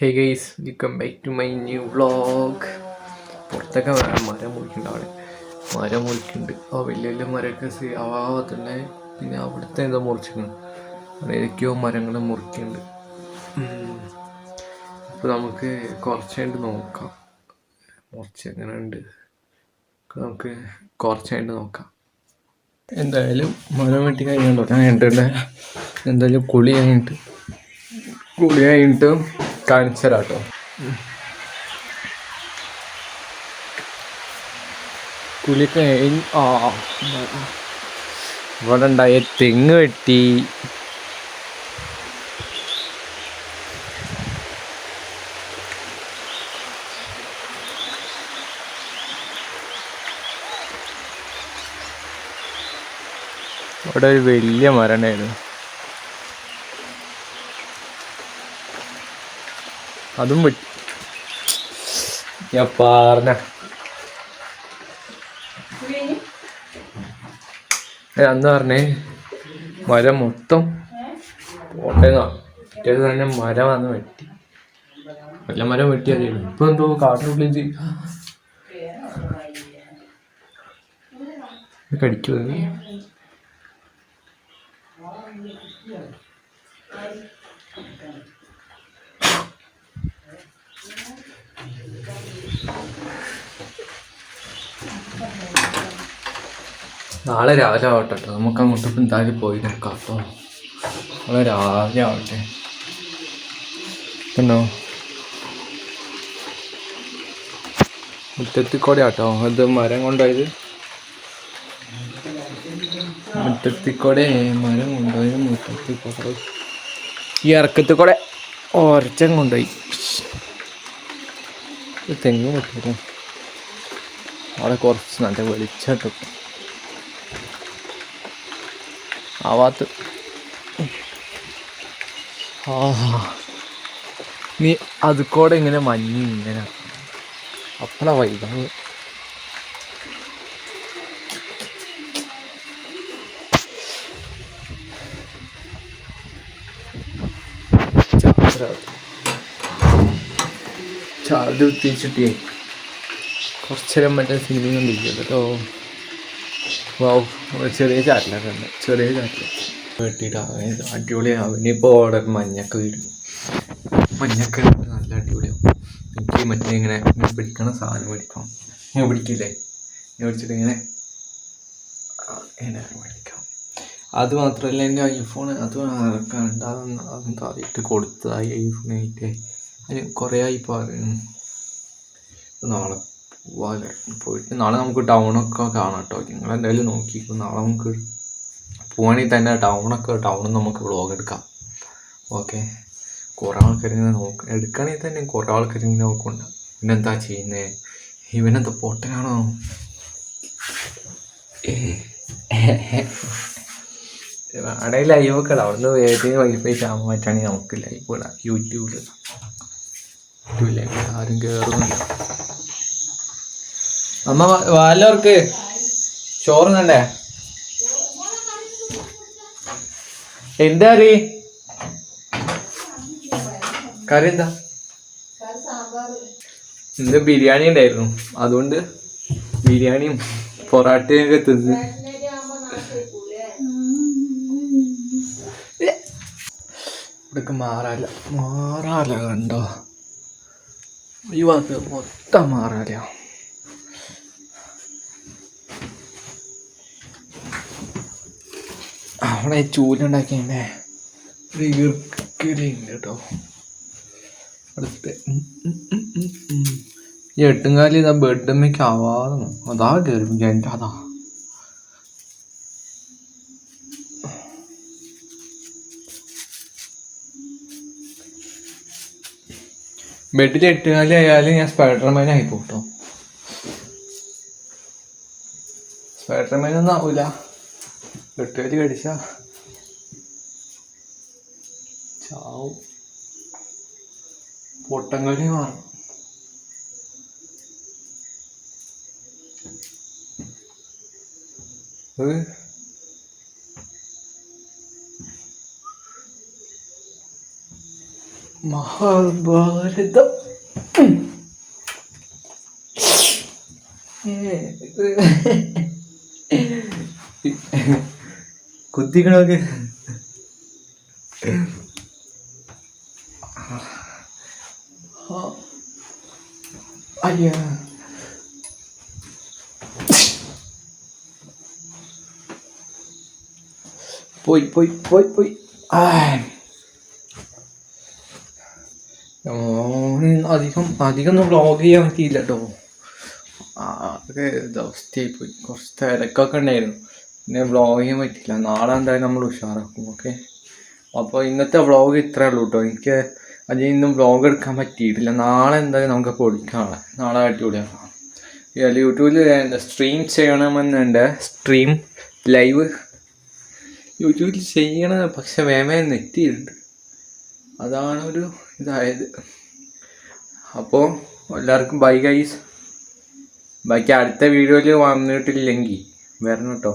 Hey guys come back to my new vlog പുറത്തൊക്കെ വേണം മരം മുറിക്കുന്നുണ്ട് അവിടെ. മരം മുറിക്കുന്നുണ്ട്. ആ വലിയ വലിയ മരമൊക്കെ സി- ആ ഭാഗത്തുണ്ട് പിന്നെ അവിടുത്തെ എന്തോ മുറിച്ചിരിക്കുന്നു. അവിടെ ഏതൊക്കെയോ മരങ്ങൾ മുറിക്കുന്നുണ്ട്. അപ്പോൾ നമുക്ക് കുറച്ചായിട്ട് നോക്കാം. മുറിച്ച് എങ്ങനെ ഉണ്ട് നമുക്ക് കുറച്ചായിട്ട് നോക്കാം. എന്തായാലും മരം വെട്ടി കഴിഞ്ഞുണ്ടോ ഞാൻ എന്തായാലും കുളി കഴിഞ്ഞിട്ട്. കുളി കഴിഞ്ഞിട്ട് കാണിച്ചു തരാം ആ തെങ്ങ് വെട്ടി. അവിടെ ഒരു വലിയ മരം അതും വെട്ടി ഞാൻ പറഞ്ഞ അന്ന് പറഞ്ഞേ മരം മൊത്തം പോട്ടേന്നാ പിറ്റേത് തന്നെ മരം വന്ന് വെട്ടി. വല്ല മരം വെട്ടി വെട്ടിയതായിരുന്നു ഇപ്പൊ എന്തോ കാട്ടിനുള്ളിൽ ചെയ്- ഇത് കടിക്കുമോ ഇത്? നാളെ രാവിലെ ആവട്ടെ നമുക്ക് അങ്ങോട്ട് ഇപ്പം എന്തായാലും പോയി നോക്കാം അപ്പോൾ നാളെ രാവിലെ ആവട്ടെ. കണ്ടോ മുറ്റത്തിൽ കൂടെ ആട്ടോ അത് മരം കൊണ്ടുപോയത്. മുറ്റത്തിൽ കൂടെ മരം കൊണ്ടുപോയത് മുറ്റത്തിൽ കൂടെ ഈ ഇറക്കത്തിൽ കൂടെ ഒരച്ചം കൊണ്ടുപോയി. തെങ്ങ് പൊട്ടിക്കും അവിടെ കുറച്ച് നല്ല വെളിച്ചം ആവാത്ത ഭാഗത്ത്. ആ. നീ അത് കൂടെ ഇങ്ങനെ മഞ്ഞ് ഇങ്ങനെ. അപ്പളാ വൈകാവ് ചാർജ് കുത്തിച്ചിട്ടേ കുറച്ചേരം മറ്റേ സിനിമ കണ്ടിരിക്കും കേട്ടോ. ഒരു ചെറിയ ചാറ്റിലൊക്കെ ഉണ്ട്. ചെറിയ ചാറ്റിൽ. വെട്ടിയിട്ട്. അവന് ഇനിയിപ്പോൾ ഓർഡർ മഞ്ഞൊക്കെ വരും മഞ്ഞൊക്കെ നല്ല അടിപൊളിയാവും എനിക്ക് മറ്റേ ഇങ്ങനെ പിടിക്കണ സാധനം മേടിക്കണം ഞാൻ പിടിക്കില്ലേ? ഞാൻ പിടിച്ചിട്ട് ഇങ്ങനെ അത് മാത്രമല്ല എന്റെ ഐഫോൺ അത് ആർക്കാണ്ട് അതൊന്നും അതൊന്നും ഇട്ട് കൊടുത്തതായി ഐഫോൺ ആയിട്ട്. അതിന് കുറേ ആയി പറയുന്നു നാളെ പോവാല്ലേ പോയിട്ട് നാളെ നമുക്ക് ടൗണൊക്കെ കാണാം കേട്ടോ. നിങ്ങൾ എന്തായാലും നോക്കിക്കും നാളെ നമുക്ക് പോവാണെങ്കിൽ തന്നെ ടൗണൊക്കെ ടൗണിൽ നമുക്ക് വ്ളോഗ് എടുക്കാം. ഓക്കെ. കുറേ ആൾക്കാർ ഇങ്ങനെ നോക്ക എടുക്കുകയാണെങ്കിൽ തന്നെ കുറേ ആൾക്കാർ ഇങ്ങനെ നോക്കണ്ട. ഇവനെന്താ ചെയ്യുന്നത് ഇവനെന്താ പൊട്ടനാണോ? അവിടെ ലൈവ് ഒക്കെ ഇടാം. അവിടുന്ന് ഏതെങ്കിലും വൈഫൈ ചാമ്പ പറ്റുകയാണെങ്കിൽ നമുക്ക് ലൈവ് ഇടാം. യൂട്യൂബിൽ യൂട്യൂബിൽ ആരും കയറുന്നില്ല അമ്മ വാലവർക്ക് ചോറ് എന്താ കറി? കറി എന്താ? ഇന്ന് ബിരിയാണി ഉണ്ടായിരുന്നു. അതുകൊണ്ട് ബിരിയാണിയും പൊറാട്ടയും ഒക്കെ തിന്ന്. ഇവിടേക്ക് മാറാല മാറാല കണ്ടോ? ഭാഗത്ത് മൊത്തം മാറാല. അവിടെ ചൂലുണ്ടാക്കിയതിന്റെ ഒരു കേട്ടോ. അടുത്ത്. ഈ എട്ടുംകാലി ഇതാ ബെഡമ്മയ്ക്ക് ആവാതെ അതാ കയറി അതാ. ബെഡിൽ എട്ടുകാലി ആയാലും ഞാൻ സ്പൈഡർമാൻ ആയി പോട്ടോ. സ്പൈഡർമാൻ ഒന്നും ആവൂല. എട്ടുകാലി കടിച്ച. ചാവും. പൊട്ടങ്കളി മാറും. അത് മഹാഭാരതം കുത്തിക്കണൊക്കെ അയ്യ പോയി പോയി പോയി പോയി ആയ് അധികം അധികം ഒന്നും വ്ളോഗ് ചെയ്യാൻ പറ്റിയില്ല കേട്ടോ അതൊക്കെ അവസ്ഥയായി പോയി കുറച്ച് തിരക്കൊക്കെ ഉണ്ടായിരുന്നു. പിന്നെ വ്ളോഗ് ചെയ്യാൻ പറ്റില്ല നാളെ എന്തായാലും നമ്മൾ ഉഷാറാക്കും ഓക്കെ അപ്പോൾ ഇന്നത്തെ വ്ളോഗ് ഇത്രേ ഉള്ളൂ കേട്ടോ എനിക്ക് അതിൽ നിന്നും വ്ളോഗ് എടുക്കാൻ പറ്റിയിട്ടില്ല. നാളെ എന്തായാലും നമുക്ക് പൊടിക്കാണ് നാളെ അടിപൊളിയാണ്. യൂട്യൂബിൽ സ്ട്രീം ചെയ്യണമെന്നുണ്ട്. സ്ട്രീം ലൈവ് യൂട്യൂബിൽ ചെയ്യണം പക്ഷെ വേമേ നെറ്റിയിട്ടുണ്ട് അതാണ് ഒരു ഇതായത്. അപ്പോൾ എല്ലാവർക്കും ബൈ ഗൈസ് ബാക്കി അടുത്ത വീഡിയോയിൽ വന്നിട്ടില്ലെങ്കിൽ വരണം കേട്ടോ